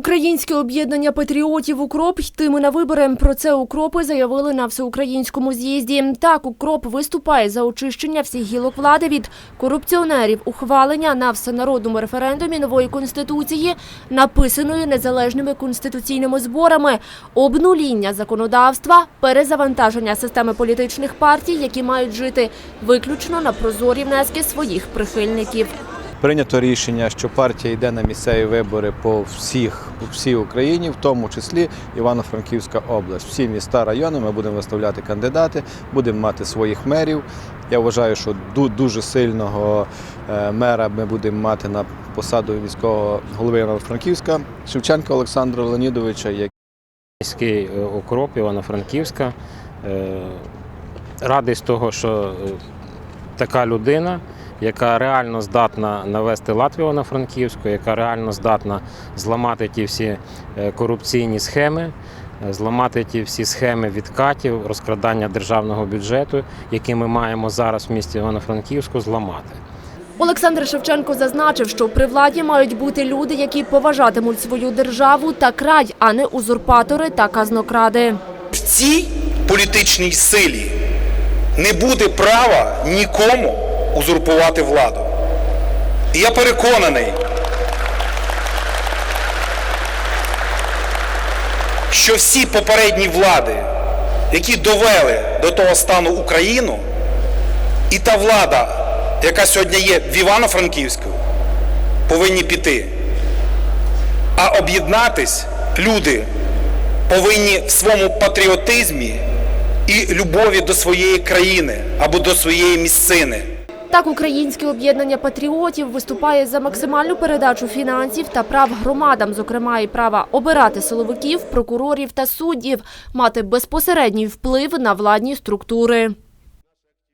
Українське об'єднання патріотів Укроп йтиме на вибори. Про це укропи заявили на всеукраїнському з'їзді. Так, укроп виступає за очищення всіх гілок влади від корупціонерів, ухвалення на всенародному референдумі нової конституції, написаної незалежними конституційними зборами, обнуління законодавства, перезавантаження системи політичних партій, які мають жити виключно на прозорі внески своїх прихильників. Прийнято рішення, що партія йде на місцеві вибори по всіх по всій Україні, в тому числі Івано-Франківська область. Всі міста, райони ми будемо виставляти кандидати, будемо мати своїх мерів. Я вважаю, що ду- дуже сильного е, мера ми будемо мати на посаду міського голови Івано-Франківська Шевченка Олександра Леонідовича. Міський е, укроп Івано-Франківська. Е, Радий з того, що така людина, яка реально здатна навести лад в Івано-Франківську, яка реально здатна зламати ті всі е, корупційні схеми, е, зламати ті всі схеми відкатів, розкрадання державного бюджету, які ми маємо зараз в місті Івано-Франківську, зламати. Олександр Шевченко зазначив, що при владі мають бути люди, які поважатимуть свою державу та край, а не узурпатори та казнокради. В цій політичній силі не буде права нікому узурпувати владу. І я переконаний, що всі попередні влади, які довели до того стану Україну, і та влада, яка сьогодні є в Івано-Франківську, повинні піти. А об'єднатись люди повинні в своєму патріотизмі і любові до своєї країни або до своєї місцини. Так, українське об'єднання патріотів виступає за максимальну передачу фінансів та прав громадам, зокрема і права обирати силовиків, прокурорів та суддів, мати безпосередній вплив на владні структури.